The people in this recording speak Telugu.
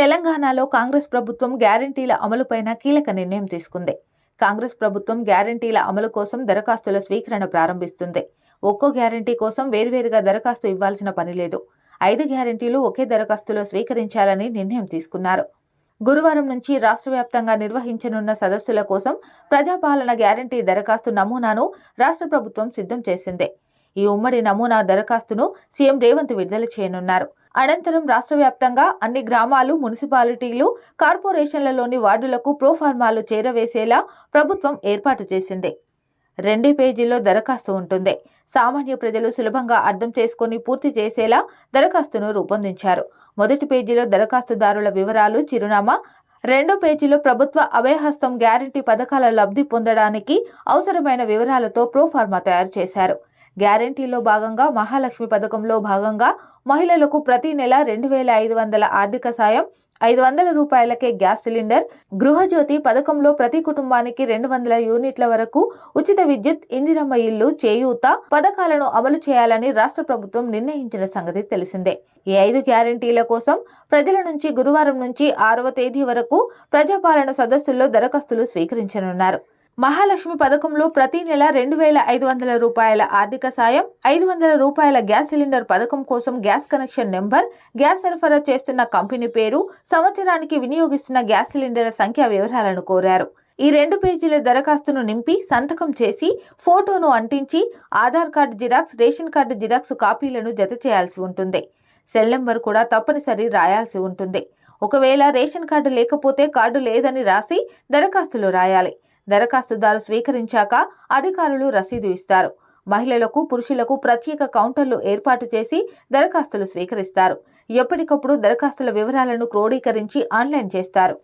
తెలంగాణలో కాంగ్రెస్ ప్రభుత్వం గ్యారంటీల అమలుపైన కీలక నిర్ణయం తీసుకుంది. కాంగ్రెస్ ప్రభుత్వం గ్యారంటీల అమలు కోసం దరఖాస్తుల స్వీకరణ ప్రారంభిస్తుంది. ఒక్కో గ్యారంటీ కోసం వేర్వేరుగా దరఖాస్తు ఇవ్వాల్సిన పని లేదు. ఐదు గ్యారంటీలు ఒకే దరఖాస్తులో స్వీకరించాలని నిర్ణయం తీసుకున్నారు. గురువారం నుంచి రాష్ట్ర వ్యాప్తంగా నిర్వహించనున్న సదస్సుల కోసం ప్రజాపాలన గ్యారంటీ దరఖాస్తు నమూనాను రాష్ట్ర ప్రభుత్వం సిద్ధం చేసింది. ఈ ఉమ్మడి నమూనా దరఖాస్తును సీఎం రేవంత్ విడుదల చేయనున్నారు. అనంతరం రాష్ట్ర వ్యాప్తంగా అన్ని గ్రామాలు మున్సిపాలిటీలు కార్పొరేషన్లలోని వార్డులకు ప్రోఫార్మాలు చేరవేసేలా ప్రభుత్వం ఏర్పాటు చేసింది. రెండే పేజీల్లో దరఖాస్తు ఉంటుంది. సామాన్య ప్రజలు సులభంగా అర్థం చేసుకొని పూర్తి చేసేలా దరఖాస్తును రూపొందించారు. మొదటి పేజీలో దరఖాస్తుదారుల వివరాలు చిరునామా రెండో పేజీలో ప్రభుత్వ అభయహస్తం గ్యారంటీ పథకాల లబ్ధి పొందడానికి అవసరమైన వివరాలతో ప్రోఫార్మా తయారు చేశారు. గ్యారంటీలో భాగంగా మహాలక్ష్మి పథకంలో భాగంగా మహిళలకు ప్రతి నెల రెండు వేల ఐదు వందల ఆర్థిక సాయం ఐదు వందల రూపాయలకే గ్యాస్ సిలిండర్ గృహజ్యోతి పథకంలో ప్రతి కుటుంబానికి రెండు వందల యూనిట్ల వరకు ఉచిత విద్యుత్ ఇందిరమ్మ ఇల్లు చేయూత పథకాలను అమలు చేయాలని రాష్ట్ర ప్రభుత్వం నిర్ణయించిన సంగతి తెలిసిందే. ఈ ఐదు గ్యారంటీల కోసం ప్రజల నుంచి గురువారం నుంచి ఆరవ తేదీ వరకు ప్రజాపాలన సదస్సుల్లో దరఖాస్తులు స్వీకరించనున్నారు. మహాలక్ష్మి పథకంలో ప్రతి నెల రెండు వేల ఐదు వందల రూపాయల ఆర్థిక సాయం ఐదు వందల రూపాయల గ్యాస్ సిలిండర్ పథకం కోసం గ్యాస్ కనెక్షన్ నెంబర్ గ్యాస్ సరఫరా చేస్తున్న కంపెనీ పేరు సంవత్సరానికి వినియోగిస్తున్న గ్యాస్ సిలిండర్ల సంఖ్య వివరాలను కోరారు. ఈ రెండు పేజీల దరఖాస్తును నింపి సంతకం చేసి ఫోటోను అంటించి Aadhaar card xerox ration card xerox కాపీలను జత చేయాల్సి ఉంటుంది. సెల్ నెంబర్ కూడా తప్పనిసరి రాయాల్సి ఉంటుంది. ఒకవేళ రేషన్ కార్డు లేకపోతే కార్డు లేదని రాసి దరఖాస్తులో రాయాలి. దరఖాస్తుదారు స్వీకరించాక అధికారులు రసీదు ఇస్తారు. మహిళలకు పురుషులకు ప్రత్యేక కౌంటర్లు ఏర్పాటు చేసి దరఖాస్తులు స్వీకరిస్తారు. ఎప్పటికప్పుడు దరఖాస్తుల వివరాలను క్రోడీకరించి ఆన్లైన్ చేస్తారు.